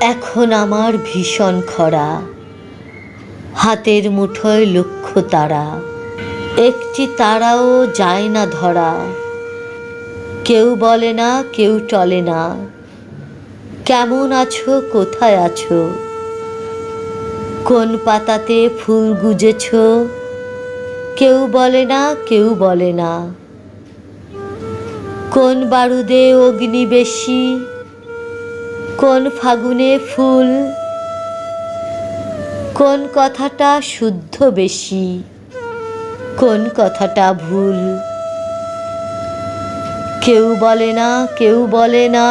এখন আমার ভীষণ খরা। হাতের মুঠোয় লক্ষ্য তারা। একটি তারাও যায় না ধরা। কেউ বলে না, কেউ টলে না। কেমন আছো, কোথায় আছো? কোন পাতাতে ফুল গুজেছ? কেউ বলে না, কেউ বলে না। কোন বারুদে অগ্নি বেশি, কোন ফাগুনে ফুল, কোন কথাটা শুদ্ধ বেশি, কোন কথাটা ভুল। কেউ বলে না, কেউ বলে না,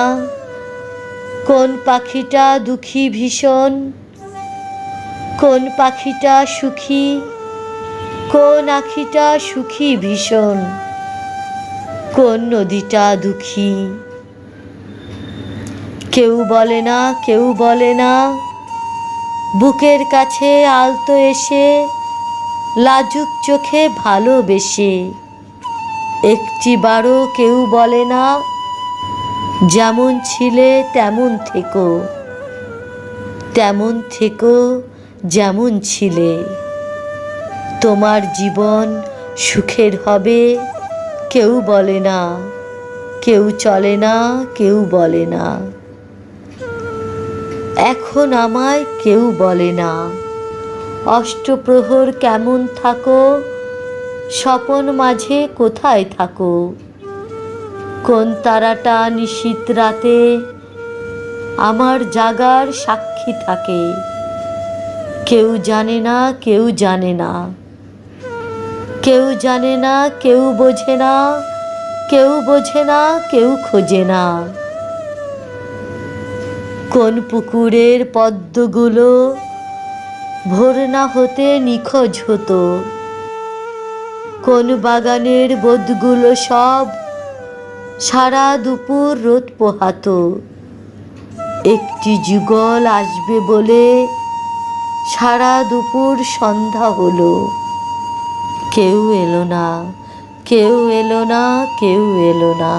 কোন পাখিটা দুঃখী ভীষণ, কোন পাখিটা সুখী কোন আখিটা সুখী ভীষণ। কোন নদীটা দুঃখী? কেউ বলে না, কেউ বলে না। বুকের কাছে আলতো এসে, লাজুক চোখে ভালোবেসে। একটি বারও কেউ বলে না, যেমন ছিলে তেমন থেকো। তেমন থেকো যেমন ছিলে। তোমার জীবন সুখের হবে। কেউ বলে না, কেউ চলে না, কেউ বলে না। এখন আমায় কেউ বলে না। অষ্টপ্রহর কেমন থাকো, স্বপন মাঝে কোথায় থাকো? কোন তারাটা নিশীত রাতে, আমার জাগার সাক্ষী থাকে। কেউ জানে না, কেউ জানে না। কেউ জানে না, কেউ বোঝে না, কেউ বোঝে না, কেউ খোঁজে না। কোন পুকুরের পদ্মগুলো ভোর না হতে নিখোঁজ হতো? কোন বাগানের বোধগুলো সব সারা দুপুর রোদ পোহাতো? একটি যুগল আসবে বলে সারা দুপুর সন্ধ্যা হলো। কেউ এলো না কেউ এলো না কেউ এলো না।